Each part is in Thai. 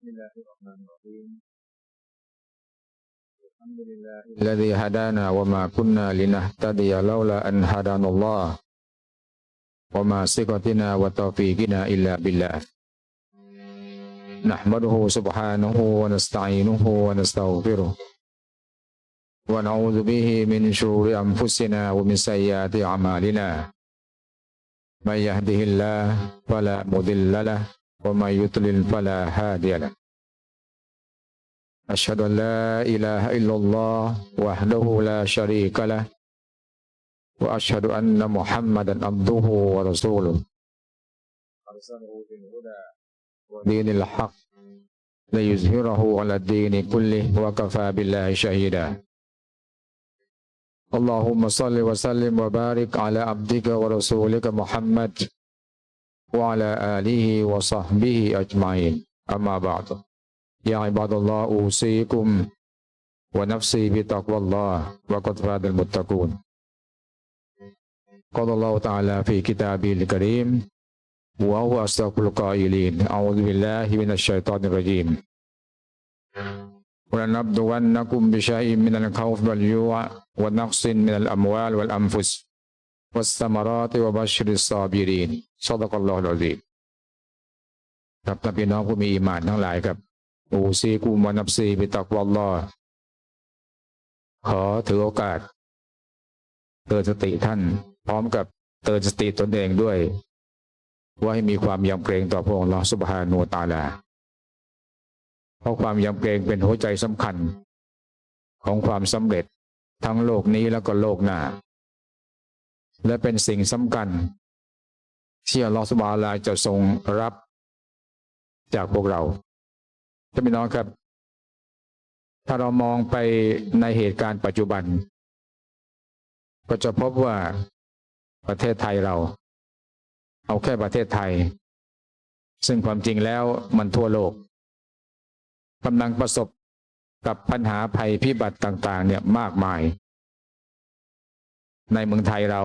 بسم الله الرحمن الرحيم. الحمد لله الذي هدانا وما كنا لنهتدي لولا أن هدانا الله. وما ثقتنا وتوفيقنا إلا بالله. نحمده سبحانه ونستعينه ونستغفره. ونعوذ به من شرور أنفسنا ومن سيئات أعمالنا. من يهده الله فلا مضل له. ومن يضلل فلا هادي له. أشهد أن لا إله إلا الله وحده لا شريك له. وأشهد أن محمدا عبده ورسوله. أرسله بالهدى ودين الحق. ليظهره على الدين كله وكفى بالله شهيدا. اللهم صل وسلم وبارك على عبدك ورسولك محمد وعلى آله وصحبه أجمعين. أما بعد. يا عباد الله أوصيكم ونفسي بتقوى الله وقد فاز المتقون. قال الله تعالى في كتابه الكريم وهو أصدق القائلين أعوذ بالله من الشيطان الرجيم. ولنبلونكم بشيء من الخوف والجوع ونقص من الأموال والأنفس والثمرات وبشر الصابرين صدق الله العظيم ครับท่านพี่น้องผู้มีอีหมานทั้งหลายครับอูซีกุมานับซีบิตักวัลลอฮ์ขอถือโอกาส เตือนสติท่าน พร้อมกับเตือนสติตนเองด้วย ว่าให้มีความยำเกรงต่อพระองค์ลอสุบฮานูตาลา เพราะความยำเกรงเป็นหัวใจสำคัญ ของความสำเร็จทั้งโลกนี้แล้วก็โลกหน้า และเป็นสิ่งสำคัญ ที่อัลลอฮฺสุบานะฮูวะตะอาลาจะทรงรับจากพวกเราท่านพี่น้องครับ ถ้าเรามองไปในเหตุการณ์ปัจจุบัน ก็จะพบว่าประเทศไทยเรา เอาแค่ประเทศไทย ซึ่งความจริงแล้วมันทั่วโลกกำลังประสบกับปัญหาภัยพิบัติต่าง ๆ เนี่ยมากมาย ในเมืองไทยเรา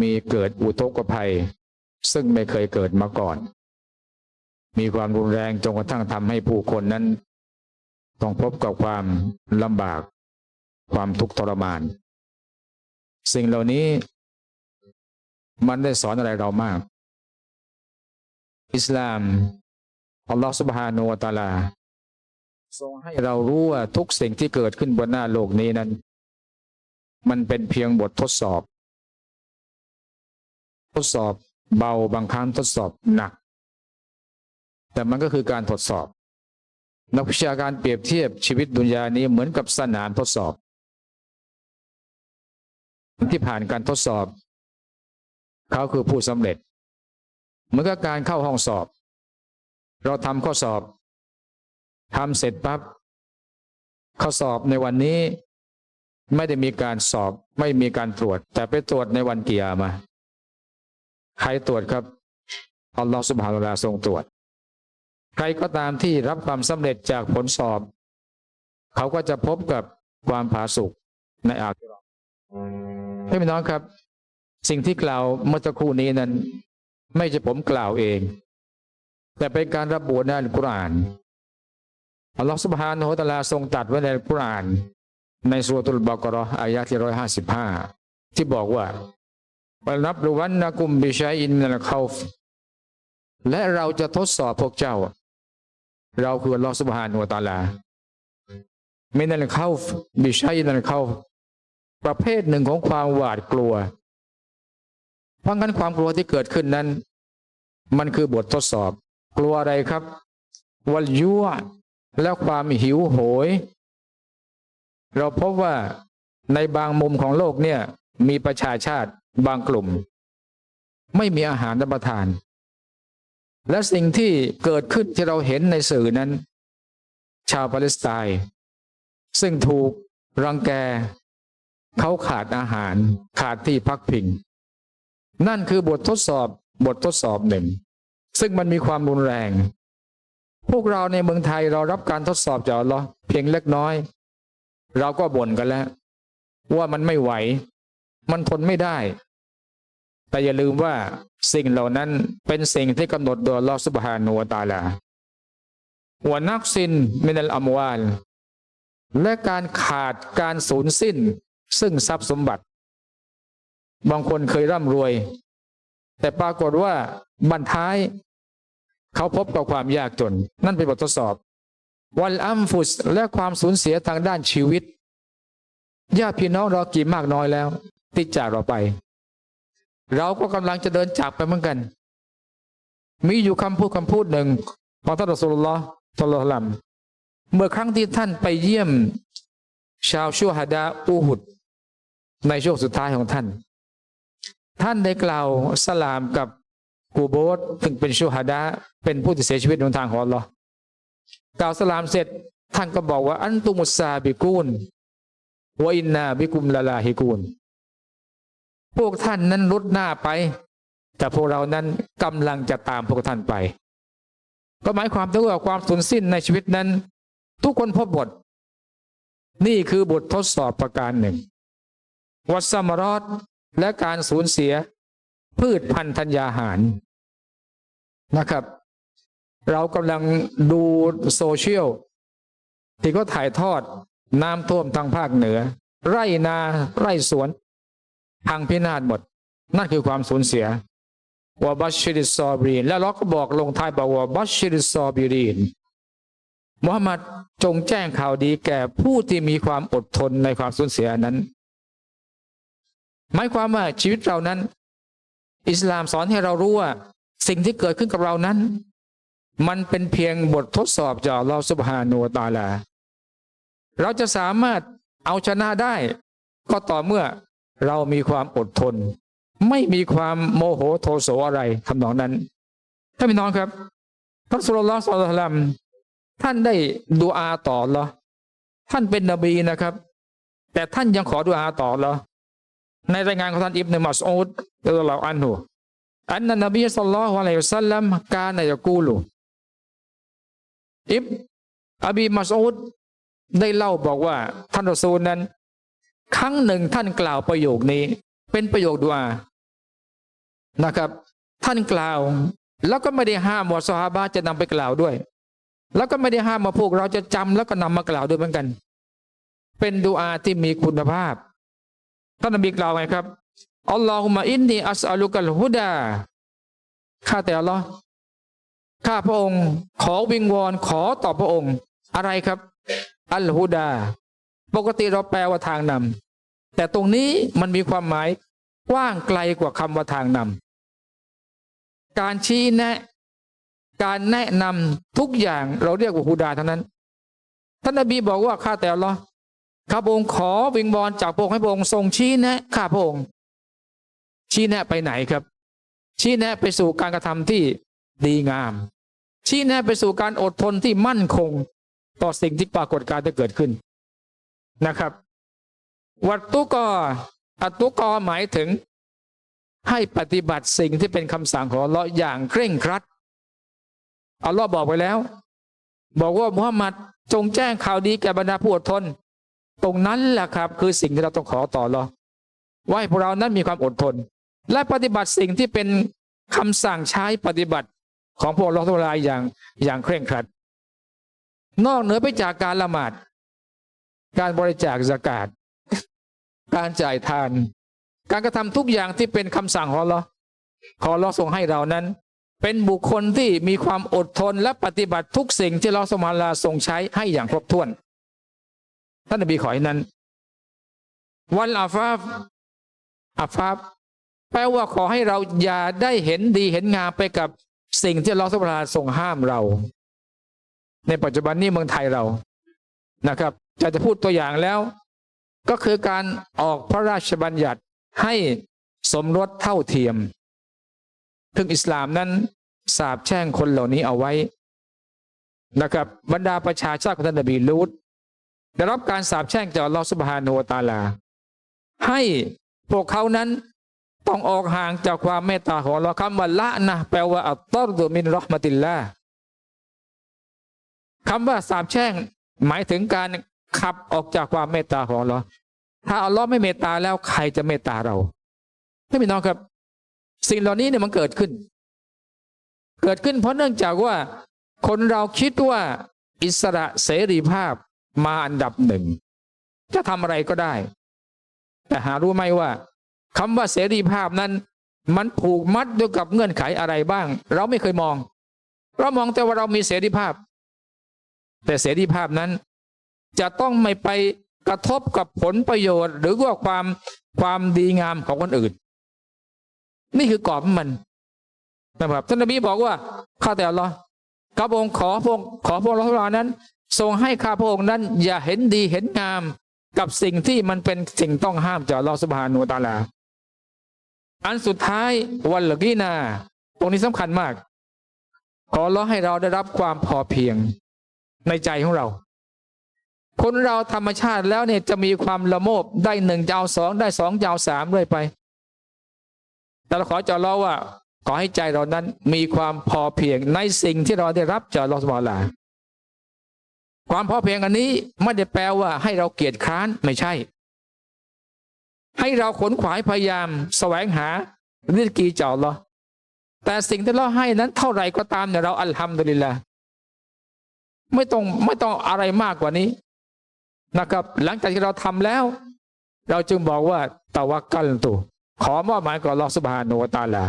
มีเกิดอุทกภัย ซึ่งไม่เคยเกิดมาก่อน มีความรุนแรงจนกระทั่งทำให้ผู้คนนั้น ต้องพบกับความลำบาก ความทุกข์ทรมาน สิ่งเหล่านี้มันได้สอนอะไรเรามาก อิสลามอัลลอฮฺสุบฮานูตะอาลาทรงให้เรารู้ว่าทุกสิ่งที่เกิดขึ้นบนหน้าโลกนี้นั้น มันเป็นเพียงบททดสอบ ทดสอบเบาบางครั้งทดสอบหนัก แต่มันก็คือการทดสอบ นักวิชาการเปรียบเทียบชีวิตดุนยานี้เหมือนกับสนามทดสอบ ที่ผ่านการทดสอบ เขาคือผู้สำเร็จ เหมือนกับการเข้าห้องสอบ เราทำข้อสอบทำเสร็จปั๊บข้อสอบในวันนี้ ไม่ได้มีการสอบ ไม่มีการตรวจ แต่ไปตรวจในวันเกียร์มา ใครตรวจครับอัลลอฮฺสุบฮานุลาทรงตรวจ ใครก็ตามที่รับความสำเร็จจากผลสอบ เขาก็จะพบกับความผาสุกในอาคิราะห์ให้พี่น้องครับ สิ่งที่กล่าวเมื่อสักครู่นี้นั้น ไม่ใช่ผมกล่าวเอง แต่เป็นการระบุในอัลกุรอานอัลลอฮฺสุบฮานะฮูวะตะอาลาทรงตัดไว้ในอัลกุรอาน ในสุรตุลบากรออายะที่ร้อยห้าสิบห้าที่บอกว่าบนับรวันนะกุมบิชัยอินนัลคาฟและเราจะทดสอบพวกเจ้า เราคือลอสุบฮานะฮูวะตาลาไมินัลคาบิชัยอินนัลคาประเภทหนึ่งของความหวาดกลัว เพราะงั้นความกลัวที่เกิดขึ้นนั้น มันคือบททดสอบ กลัวอะไรครับ วัลยั่วและความหิวโหย เราพบว่าในบางมุมของโลกเนี่ย มีประชาชาติบางกลุ่ม ไม่มีอาหารรับประทาน และสิ่งที่เกิดขึ้นที่เราเห็นในสื่อนั้น ชาวปาเลสไตน์ซึ่งถูกรังแกเขาขาดอาหารขาดที่พักพิง นั่นคือบททดสอบบททดสอบหนึ่ง ซึ่งมันมีความรุนแรง พวกเราในเมืองไทยเรารับการทดสอบจากอัลลอฮ์เพียงเล็กน้อย เราก็บ่นกันแล้ว ว่ามันไม่ไหว มันทนไม่ได้ แต่อย่าลืมว่าสิ่งเหล่านั้นเป็นสิ่งที่กำหนดโดยลอสุบฮานุวตาลาหัวนักสินมินัลอัมวาลและการขาดการสูญสิ้น ซึ่งทรัพย์สมบัติ บางคนเคยร่ำรวย แต่ปรากฏว่าบันท้าย เขาพบกับความยากจน นั่นเป็นบททดสอบ วัลอัมฟุสและความสูญเสียทางด้านชีวิตญาติพี่น้องเรากี่มากน้อยแล้วที่จากเราไป เราก็กำลังจะเดินจากไปเหมือนกัน มีอยู่คำพูดคำพูดหนึ่งของท่านรอสุลลอฮ์ทลลัมเมื่อครั้งที่ท่านไปเยี่ยม ชาวชัวฮดาอูหุด ในช่วงสุดท้ายของท่าน ท่านได้กล่าวสลามกับกูโบสถึงเป็นชัวฮดาเป็นผู้ที่เสียชีวิตในทางของอัลลอฮ์ กล่าวสลามเสร็จ ท่านก็บอกว่าอันตุมุสซาบิกูนวอินนาบิกุมลาลาฮิกูนพวกท่านนั้นรุดหน้าไป แต่พวกเรานั้นกำลังจะตามพวกท่านไป ก็หมายความถึงว่าความสูญสิ้นในชีวิตนั้น ทุกคนพบบทนี่คือบททดสอบประการหนึ่ง วัสมรอดและการสูญเสียพืชพันธัญญาหารนะครับ เรากำลังดูโซเชียลที่เขาถ่ายทอดน้ำท่วมทางภาคเหนือ ไร่นาไร่สวนพังพินาศหมด นั่นคือความสูญเสียวบัชชิริซอบรีน แล้วเราก็บอกลงท้ายบอกว่าบัชชิริซอบรีนมุฮัมมัดจงแจ้งข่าวดีแก่ผู้ที่มีความอดทนในความสูญเสียนั้น หมายความว่าชีวิตเรานั้น อิสลามสอนให้เรารู้ว่า สิ่งที่เกิดขึ้นกับเรานั้น มันเป็นเพียงบททดสอบจากเราสุบฮานูตาลา เราจะสามารถเอาชนะได้ ก็ต่อเมื่อเรามีความอดทน ไม่มีความโมโหโทโสอะไรทำนองนั้นท่านพี่น้องครับพระสุลต่านสุลต่านท่านได้ดูอาต่อเหรอท่านเป็นนบีนะครับ แต่ท่านยังขอดูอาต่อเหรอในรายงานของท่านอิบเนมัสอูดเออเราอันหูอันนั้นนบีสัลลัลลอฮุอะลัยฮิวสัลลัมกานายกูลู อิบอบีมัสอูดได้เล่าบอกว่า ท่านรอซูลนั้น ครั้งหนึ่งท่านกล่าวประโยคนี้ เป็นประโยคดุอานะครับ ท่านกล่าว แล้วก็ไม่ได้ห้ามว่าซอฮาบะจะนำไปกล่าวด้วย แล้วก็ไม่ได้ห้ามมาพวกเราจะจำแล้วก็นำมากล่าวด้วยเหมือนกัน เป็นดุอาที่มีคุณภาพ ท่านนบีกล่าวไงครับอัลลอฮุมะอินนีอัสอัลุกัลฮุดาข้าแต่อัลลอฮ์ ข้าพระองค์ ขอวิงวอนขอต่อพระองค์ อะไรครับ อัลฮุดา ปกติเราแปลว่าทางนำแต่ตรงนี้มันมีความหมายกว้างไกลกว่าคำว่าทางนำการชี้แนะ การแนะนำทุกอย่างเราเรียกว่าฮุดาเท่านั้น ท่านนบีบอกว่าข้าแต่ลลอฮ์ข้าพระองค์ขอวิงบอลจากพระองค์ให้พระองค์ทรงชี้แนะข้าพระองค์ชี้แนะไปไหนครับ ชี้แนะไปสู่การกระทำที่ดีงาม ชี้แนะไปสู่การอดทนที่มั่นคง ต่อสิ่งที่ปรากฏการจะเกิดขึ้นนะครับ วัตตุกออัตุกอหมายถึง ให้ปฏิบัติสิ่งที่เป็นคำสั่งของอัลลอย่างเคร่งครัดอัลลอฮ์บอกไปแล้ว บอกว่ามุฮัมมัดจงแจ้งข่าวดีแก่บรรดาผู้อดทน ตรงนั้นแหละครับ คือสิ่งที่เราต้องขอต่อเรอว่าให้พวกเรานั้นมีความอดทน และปฏิบัติสิ่งที่เป็นคำสั่งใช้ปฏิบัติ ของพวกเราทุกรายอย่างอย่างเคร่งครัด นอกเหนือไปจากการละหมาด การบริจาคสกาดการจ่ายทาน การกระทำทุกอย่างที่เป็นคำสั่งของเราขอเราส่งให้เรานั้น เป็นบุคคลที่มีความอดทนและปฏิบัติทุกสิ่งที่เราสมาลาทรงใช้ให้อย่างครบถ้วน ท่านนบีขอให้นั้น วันอาฟาฟอาฟาฟแปลว่าขอให้เราอย่าได้เห็นดีเห็นงามไปกับ สิ่งที่เราสมาลาทรงห้ามเรา ในปัจจุบันนี้เมืองไทยเรานะครับจะจะพูดตัวอย่างแล้ว ก็คือการออกพระราชบัญญัติให้สมรสเท่าเทียมถึงอิสลามนั้นสาบแช่งคนเหล่านี้เอาไว้นะครับบรรดาประชาชาติของท่านนบีลูดได้รับการสาบแช่งจากลอสุบฮานุวะตาลา ให้พวกเขานั้น ต้องออกห่างจากความเมตตาของเราคำว่าละนะแปลว่าอัตตอรดุมินรหมติลละคำว่าสาบแช่ง หมายถึงการขับออกจากความเมตตาของเราถ้าอัลลอฮ์ไม่เมตตาแล้วใครจะเมตตาเราไม่มีน้องครับ สิ่งเหล่านี้เนี่ยมันเกิดขึ้น เกิดขึ้นเพราะเนื่องจากว่า คนเราคิดว่าอิสระเสรีภาพมาอันดับหนึ่ง จะทำอะไรก็ได้ แต่หารู้ไหมว่า คำว่าเสรีภาพนั้น มันผูกมัดด้วยกับเงื่อนไขอะไรบ้าง เราไม่เคยมอง เรามองแต่ว่าเรามีเสรีภาพ แต่เสรีภาพนั้น จะต้องไม่ไปกระทบกับผลประโยชน์ หรือว่าความความดีงามของคนอื่น นี่คือกรอบมันนะครับท่านนบีบอกว่าข้าแต่อัลลอฮ์ข้าพระองค์ขอพระองค์ขอพระองค์ละนั้น ทรงให้ข้าพระองค์นั้น อย่าเห็นดีเห็นงามกับสิ่งที่มันเป็นสิ่งต้องห้ามจากอัลลอฮ์สุบฮานูตาลา อันสุดท้ายวันละกีนา ตรงนี้สำคัญมาก ขอร้องให้เราได้รับความพอเพียงในใจของเรา คนเราธรรมชาติแล้วเนี่ยจะมีความละโมบได้หนึ่งจะเอาสองได้สองจะเอาสามเรื่อยไป แต่เราขอจะรอว่า ขอให้ใจเรานั้นมีความพอเพียงในสิ่งที่เราได้รับจากลอสุบฮานะฮูวะตะอลาความพอเพียงอันนี้ไม่ได้แปลว่าให้เราเกียจคร้านไม่ใช่ ให้เราขนขวายพยายามแสวงหาริสกีจากอัลลอแต่สิ่งที่เราให้นั้นเท่าไหร่ก็ตามเนี่ยเราอัลฮัมดุลิลละไม่ต้องไม่ต้องอะไรมากกว่านี้นะครับ หลังจากที่เราทำแล้ว เราจึงบอกว่าตะวักกันตุขอมอบหมายกับอัลอสุบฮานุวตาลา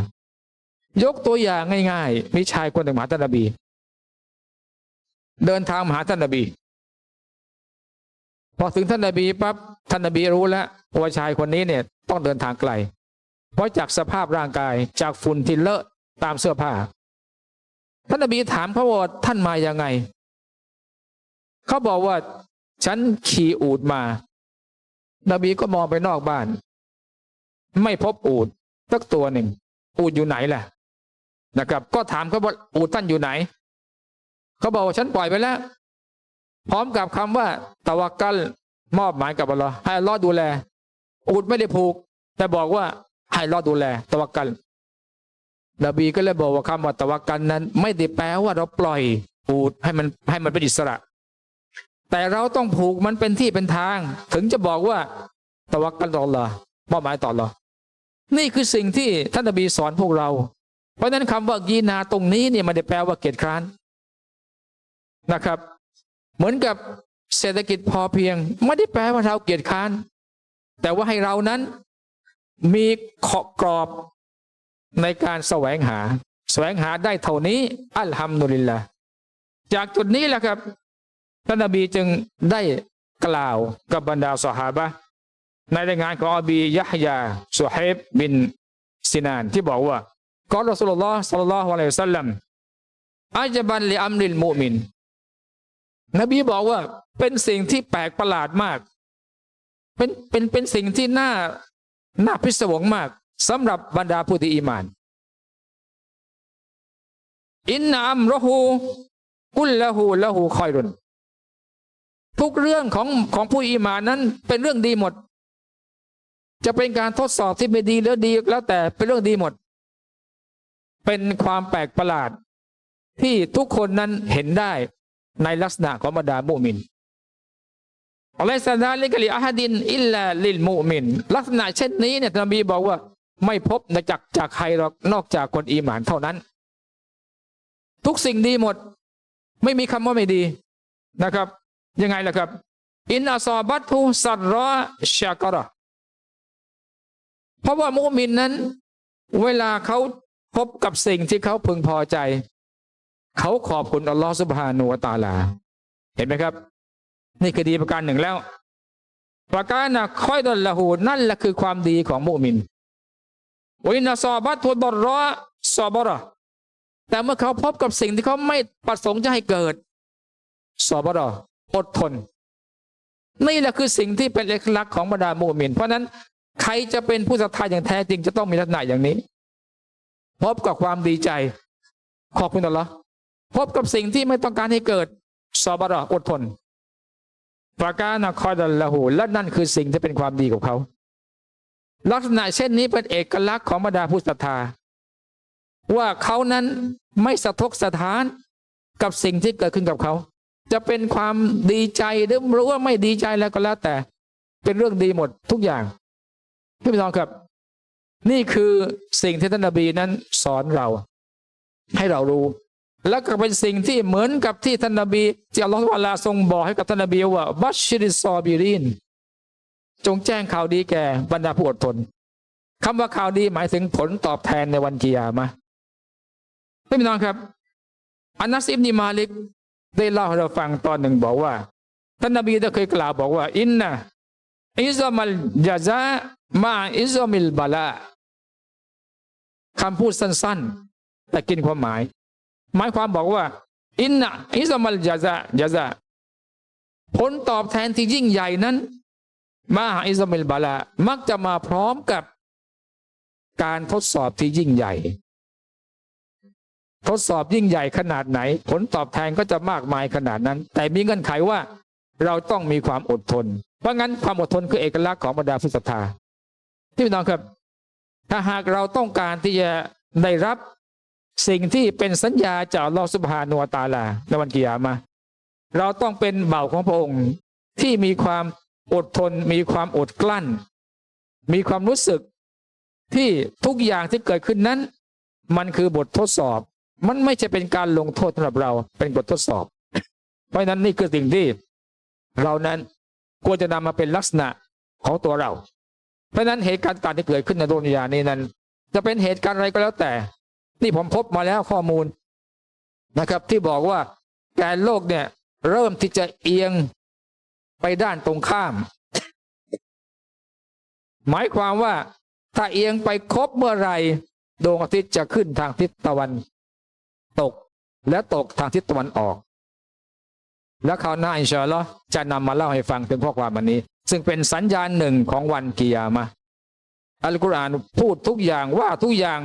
ยกตัวอย่างง่าย ๆ มีชายคนหนึ่งมหาท่านนบี เดินทางมหาท่านนบี พอถึงท่านนบีปั๊บท่านนบีรู้แล้วว่าชายคนนี้เนี่ยต้องเดินทางไกล เพราะจากสภาพร่างกายจากฝุ่นที่เลอะตามเสื้อผ้า ท่านนบีถามเขาว่าท่านมายังไง เขาบอกว่า ฉันขี่อูดมา นบีก็มองไปนอกบ้าน ไม่พบอูดสักตัวหนึ่ง อูดอยู่ไหนล่ะนะครับ ก็ถามเขาว่าอูดท่านอยู่ไหน เขาบอกว่าฉันปล่อยไปแล้ว พร้อมกับคำว่าตะวักกัลมอบหมายกับอัลลอฮ์ให้อัลลอฮ์ดูแลอูดไม่ได้ผูก แต่บอกว่าให้อัลลอฮ์ดูแลตะวักกัลนบีก็เลยบอกว่าคำว่าตะวักกัลนั้น ไม่ได้แปลว่าเราปล่อยอูดให้มันให้มันเป็นอิสระ แต่เราต้องผูกมันเป็นที่เป็นทาง ถึงจะบอกว่าตะวักกัลต่อลลอมอบหมายต่อลลอนี่คือสิ่งที่ท่านนบีสอนพวกเรา เพราะฉะนั้นคำว่ากีนาตรงนี้เนี่ยไม่ได้แปลว่าเกียรติคร้านนะครับ เหมือนกับเศรษฐกิจพอเพียง ไม่ได้แปลว่าเราเกียรติค้าน แต่ว่าให้เรานั้นมีขอบกรอบในการแสวงหา แสวงหาได้เท่านี้ อัลฮัมดุลิลละจากจุดนี้แหละครับท่านนบีจึงได้กล่าวกับบรรดาสหาบะในรายงานของอบียะฮยาสุฮับบินซินานที่บอกว่ากอรอสุลลอฮ์สัลลัลลอฮุอะลัยฮิวะสัลลัมอาจบันลิอัมริลมุมิน นบีบอกว่าเป็นสิ่งที่แปลกประหลาดมาก เป็นเป็นเป็นสิ่งที่น่าน่าพิศวงมากสำหรับบรรดาผู้ที่อีหมาน อินนามรหูกุลละหูละหูคอยรุนทุกเรื่องของของผู้อีหมานนั้นเป็นเรื่องดีหมด จะเป็นการทดสอบที่ไม่ดีหรือดีแล้วแต่เป็นเรื่องดีหมด เป็นความแปลกประหลาดที่ทุกคนนั้นเห็นได้ ในลักษณะของบรรดามุมินอัลลอฮฺสัลลิกลิอาฮดินอิลลาลิลมุมิน ลักษณะเช่นนี้เนี่ยนบีบอกว่าไม่พบนจากจากใครหรอกนอกจากคนอีหมานเท่านั้น ทุกสิ่งดีหมด ไม่มีคำว่าไม่ดีนะครับ ยังไงล่ะครับ อินอัซอบัตทูสัรรอชากระเพราะว่ามุมินนั้น เวลาเขาพบกับสิ่งที่เขาพึงพอใจ เขาขอบคุณอัลลอฮฺสุบฮานูวตาลา เห็นไหมครับ นี่คือดีประการหนึ่งแล้ว ประการนะค่อยดลละหูนั่นแหละคือความดีของมุมินวินาซอบัตทุดรอซอบรอแต่เมื่อเขาพบกับสิ่งที่เขาไม่ประสงค์จะให้เกิดซอบรออดทน นี่แหละคือสิ่งที่เป็นเอกลักษณ์ของบรรดามุมิน เพราะนั้นใครจะเป็นผู้ศรัทธาอย่างแท้จริงจะต้องมีลักษณะอย่างนี้ พบกับความดีใจ ขอบคุณอัลลอฮ์ พบกับสิ่งที่ไม่ต้องการให้เกิดซอบรออดทนฟาการนคอยดัลละหูและนั่นคือสิ่งที่เป็นความดีของเขา ลักษณะเช่นนี้เป็นเอกลักษณ์ของบรรดาผู้ศรัทธา ว่าเขานั้นไม่สะทกสะท้านกับสิ่งที่เกิดขึ้นกับเขา จะเป็นความดีใจหรือรู้ว่าไม่ดีใจแล้วก็แล้วแต่ เป็นเรื่องดีหมดทุกอย่างพี่พี่น้องครับ นี่คือสิ่งที่ท่านนบีนั้นสอนเรา ให้เรารู้ แล้วก็เป็นสิ่งที่เหมือนกับที่ท่านนบีที่อัลลอฮฺวะลาทรงบอกให้กับท่านนบีว่าบัชชิริซอบิรินจงแจ้งข่าวดีแก่บรรดาผู้อดทนคำว่าข่าวดีหมายถึงผลตอบแทนในวันกิยามะพี่น้องครับอานัสอิบนีมาลิกได้เล่าให้เราฟังตอนหนึ่งบอกว่าท่านนบีได้เคยกล่าวบอกว่า อินนะอิซามัลยาซามาอิซามิลบาลาคำพูดสั้น ๆ แต่กินความหมาย หมายความบอกว่า อินนะอิซามัลยาซายาซาผลตอบแทนที่ยิ่งใหญ่นั้น มาอิซามิลบาลา มักจะมาพร้อมกับการทดสอบที่ยิ่งใหญ่ ทดสอบยิ่งใหญ่ขนาดไหน ผลตอบแทนก็จะมากมายขนาดนั้น แต่มีเงื่อนไขว่าเราต้องมีความอดทน เพราะงั้นความอดทนคือเอกลักษณ์ของบรรดาผู้ศรัทธาที่พี่น้องครับ ถ้าหากเราต้องการที่จะได้รับ สิ่งที่เป็นสัญญาจากลอสุบฮานุวตาลาในวันกิยามะเราต้องเป็นเบ่าของพระองค์ที่มีความอดทน มีความอดกลั้น มีความรู้สึกที่ทุกอย่างที่เกิดขึ้นนั้น มันคือบททดสอบ มันไม่ใช่เป็นการลงโทษสำหรับเราเป็นบททดสอบ เพราะนั้นนี่คือสิ่งที่ เรานั้นควรจะนำมาเป็นลักษณะของตัวเรา เพราะฉะนั้นเหตุการณ์ต่างที่เกิดขึ้นในโลกนิยานี้นั้น จะเป็นเหตุการณ์อะไรก็แล้วแต่ นี่ผมพบมาแล้วข้อมูลนะครับ ที่บอกว่าแกนโลกเนี่ย เริ่มที่จะเอียงไปด้านตรงข้าม หมายความว่าถ้าเอียงไปครบเมื่อไรดวงอาทิตย์จะขึ้นทางทิศตะวัน ตกและตกทางทิศตะวันออก แล้วคราวหน้าอินชาอัลลอฮ์จะนำมาเล่าให้ฟังถึงข้อความวันนี้ ซึ่งเป็นสัญญาณหนึ่งของวันกิยามะอัลกุรอานพูดทุกอย่างว่าทุกอย่าง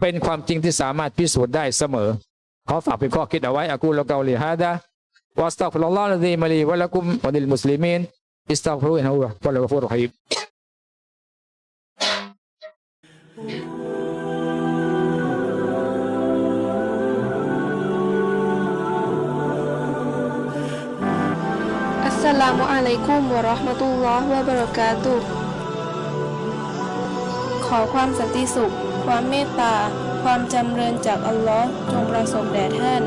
เป็นความจริงที่สามารถพิสูจน์ได้เสมอ ขอฝากเป็นข้อคิดเอาไว้อากูลกาลิฮะดะวะสตัฆฟิรุลลอฮ์ละดีมะลีวะละกุมวะลิลมุสลิมีนอิสตัฆฟิรุอินฮุวะวะลกฟูรรฮีมอัสสลามุอะลัยกุมวะเราะห์มะตุลลอฮ์วะบะเราะกาตุฮ์ขอความสันติสุข ความเมตตา ความจำเริญจากอัลลอฮ์จงประสบแด่ท่าน